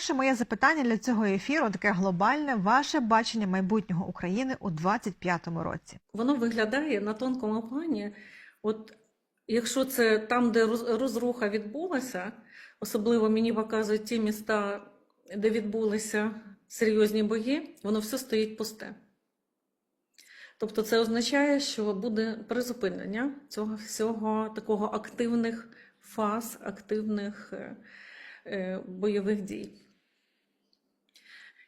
Перше моє запитання для цього ефіру таке глобальне. Ваше бачення майбутнього України у 25-му році. Воно виглядає на тонкому плані. От якщо це там, де розруха відбулася, особливо мені показують ті міста, де відбулися серйозні бої, воно все стоїть пусте. Тобто це означає, що буде призупинення цього всього такого активних фаз, активних е, е, бойових дій.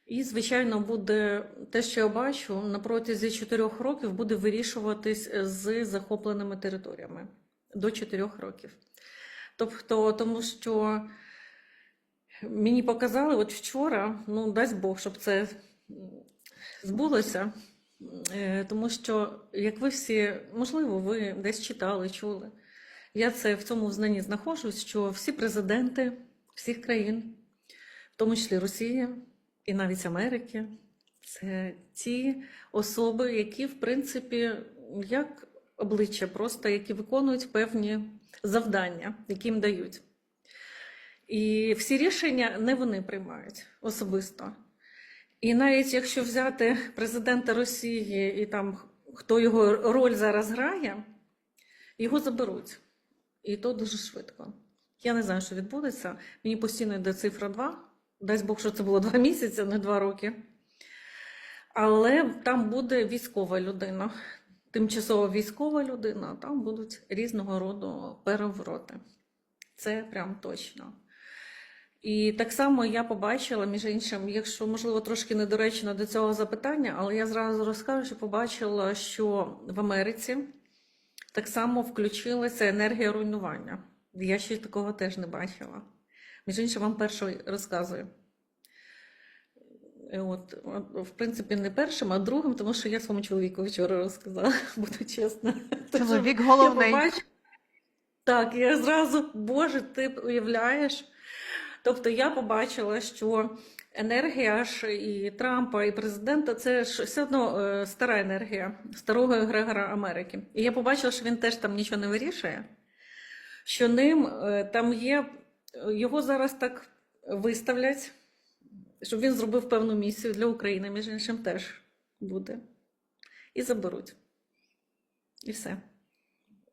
І, звичайно, буде те, що я бачу, на протязі чотирьох років буде вирішуватись з захопленими територіями до чотирьох років. Тобто, тому що мені показали от вчора, ну дасть Бог, щоб це збулося. Е, Тому що, як ви всі, можливо, ви десь читали, чули. Я це в цьому знанні знаходжусь, що всі президенти всіх країн, в тому числі Росії і навіть Америки, це ті особи, які, в принципі, як обличчя, просто які виконують певні завдання, які їм дають. І всі рішення не вони приймають особисто. І навіть якщо взяти президента Росії і там хто його роль зараз грає, його заберуть. І то дуже швидко. Я не знаю, що відбудеться. Мені постійно йде цифра 2. Дасть Бог, що це було 2 місяці, не 2 роки. Але там буде військова людина, тимчасова військова людина, там будуть різного роду перевороти. Це прям точно. І так само я побачила, між іншим, якщо можливо трошки недоречно до цього запитання, але я зразу розкажу, що побачила, що в Америці так само включилася енергія руйнування. Я ще такого теж не бачила. Між іншим, вам перший розказую. Е, От, в принципі, не першим, а другим, тому що я своєму чоловіку вчора розказала, буду чесна. Чоловік я головний. Так, я зразу, Боже, ти уявляєш? Тобто я побачила, що енергія ж і Трампа, і президента це ж все одно е, стара енергія старого Егрегора Америки. І я побачила, що він теж там нічого не вирішує, що ним е, там є, його зараз так виставлять, щоб він зробив певну місію для України, між іншим теж буде. І заберуть. І все.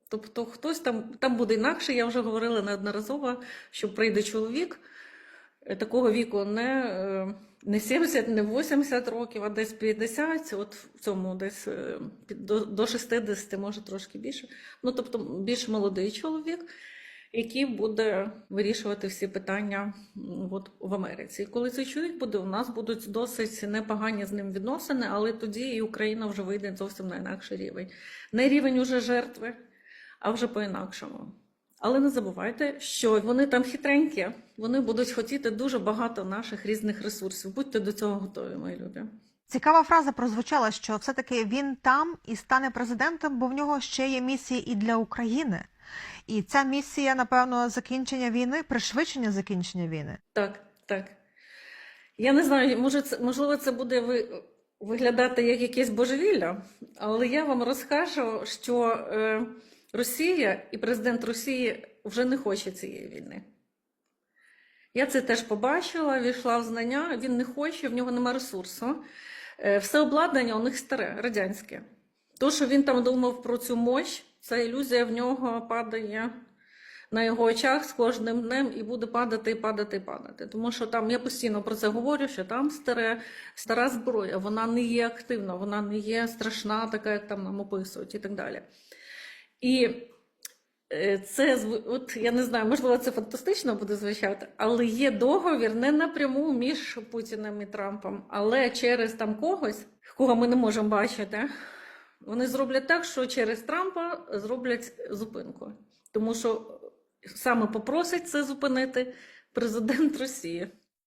Тобто хтось там, там буде інакше, я вже говорила неодноразово, що прийде чоловік е, такого віку не, е, не 70, не 80 років, а десь 50, от в цьому десь е, до, до 60, може трошки більше. Ну, тобто більш молодий чоловік, який буде вирішувати всі питання от, в Америці. І коли цей чоловік буде, у нас будуть досить непогані з ним відносини, але тоді і Україна вже вийде зовсім на інакший рівень. Не рівень уже жертви, а вже по-інакшому. Але не забувайте, що вони там хитренькі, вони будуть хотіти дуже багато наших різних ресурсів. Будьте до цього готові, мої любі. Цікава фраза прозвучала, що все-таки він там і стане президентом, бо в нього ще є місії і для України. І ця місія, напевно, закінчення війни, пришвидшення закінчення війни. Так, так. Я не знаю, може, це, можливо, це буде ви, виглядати як якесь божевілля, але я вам розкажу, що е, Росія і президент Росії вже не хоче цієї війни. Я це теж побачила, війшла в знання, він не хоче, в нього нема ресурсу. Е, Все обладнання у них старе, радянське. То, що він там думав про цю мощь, ця ілюзія в нього падає на його очах з кожним днем і буде падати, і падати, і падати. Тому що там я постійно про це говорю, що там старе, стара зброя, вона не є активна, вона не є страшна, така, як там нам описують, і так далі. І е, це от я не знаю, можливо, це фантастично буде звучати, але є договір не напряму між Путіним і Трампом, але через там когось, кого ми не можемо бачити. Вони зроблять так, що через Трампа зроблять зупинку. Тому що саме попросить це зупинити президент Росії.